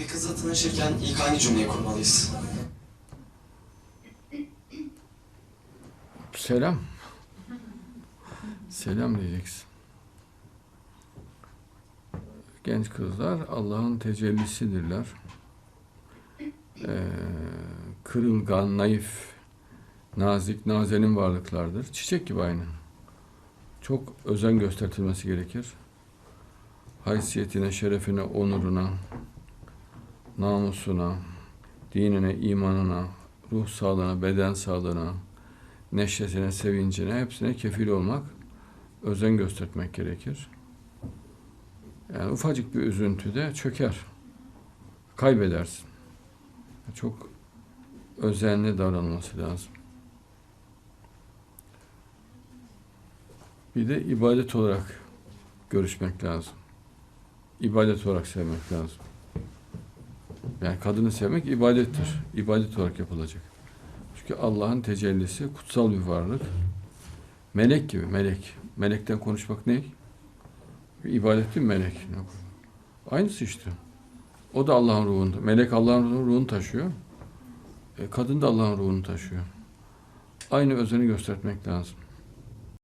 Bir kızla tanışırken ilk hangi cümleyi kurmalıyız? Selam. Selam diyeceksin. Genç kızlar Allah'ın tecellisidirler. Ee, kırılgan, naif, nazik, nazenin varlıklardır. Çiçek gibi aynı. Çok özen göstertilmesi gerekir. Haysiyetine, şerefine, onuruna, namusuna, dinine, imanına, ruh sağlığına, beden sağlığına, neşesine, sevincine, hepsine kefil olmak, özen göstermek gerekir. Yani ufacık bir üzüntüde çöker. Kaybedersin. Çok özenli davranılması lazım. Bir de ibadet olarak görüşmek lazım. İbadet olarak sevmek lazım. Yani kadını sevmek ibadettir. İbadet olarak yapılacak. Çünkü Allah'ın tecellisi kutsal bir varlık. Melek gibi, melek. Melekten konuşmak ne? Bir melek? Aynısı işte. O da Allah'ın ruhunda. Melek Allah'ın ruhunu taşıyor. E, kadın da Allah'ın ruhunu taşıyor. Aynı özeni göstermek lazım.